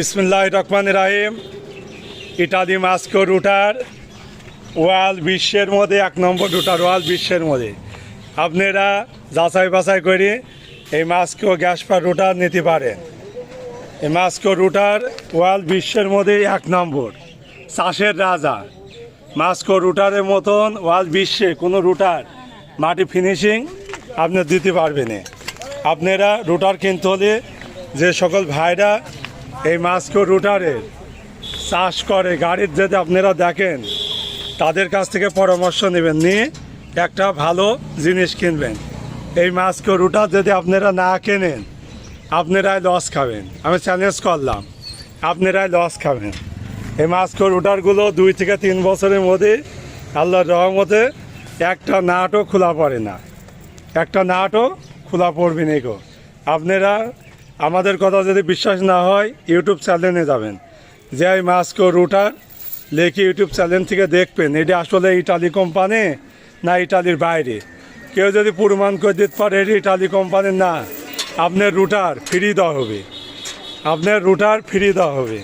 বিসমুল্লাহ রহমান রাহিম। ইটালি মাস্কো রুটার ওয়ার্ল্ড বিশ্বের মধ্যে, এক নম্বর রুটার ওয়ার্ল্ড বিশ্বের মধ্যে। আপনারা যাচাই বাছাই করে এই মাস্কো গ্যাস পার রুটার নিতে পারেন। এই মাস্কো রুটার ওয়ার্ল্ড বিশ্বের মধ্যে এক নম্বর, চাষের রাজা। মাস্কো রুটারের মতন ওয়ার্ল্ড বিশ্বে কোনো রুটার, মাটি ফিনিশিং আপনি দিতে পারবেন আপনারা রুটার কিনতে হলে যে সকল ভাইরা এই মাস্কো রুটারের চাষ করে, গাড়ির যদি আপনারা দেখেন, তাদের কাছ থেকে পরামর্শ নেবেন, নিয়ে একটা ভালো জিনিস কিনবেন। এই মাস্কো রুটার যদি আপনারা না কেনেন, আপনারাই লস খাবেন। আমি চ্যালেঞ্জ করলাম, আপনারাই লস খাবেন। এই মাস্কো রুটারগুলো দুই থেকে তিন বছরের মধ্যে আল্লাহর রহমতে একটা নাটও খোলা পড়ে না। একটা নাটও খোলা পড়বে না গো। আপনারা আমাদের কথা যদি বিশ্বাস না হয় ইউটিউব চ্যানেলে যাবেন। যে আই মাস্কো রুটার লেখি ইউটিউব চ্যানেল থেকে দেখবেন। এটি আসলে ইটালি কোম্পানি না ইটালির বাইরে? কেউ যদি প্রমাণ করে দিতে পারে, এটি ইটালি কোম্পানির না। আপনার রুটার ফ্রি দেওয়া হবে। আপনার রুটার ফ্রি দেওয়া হবে।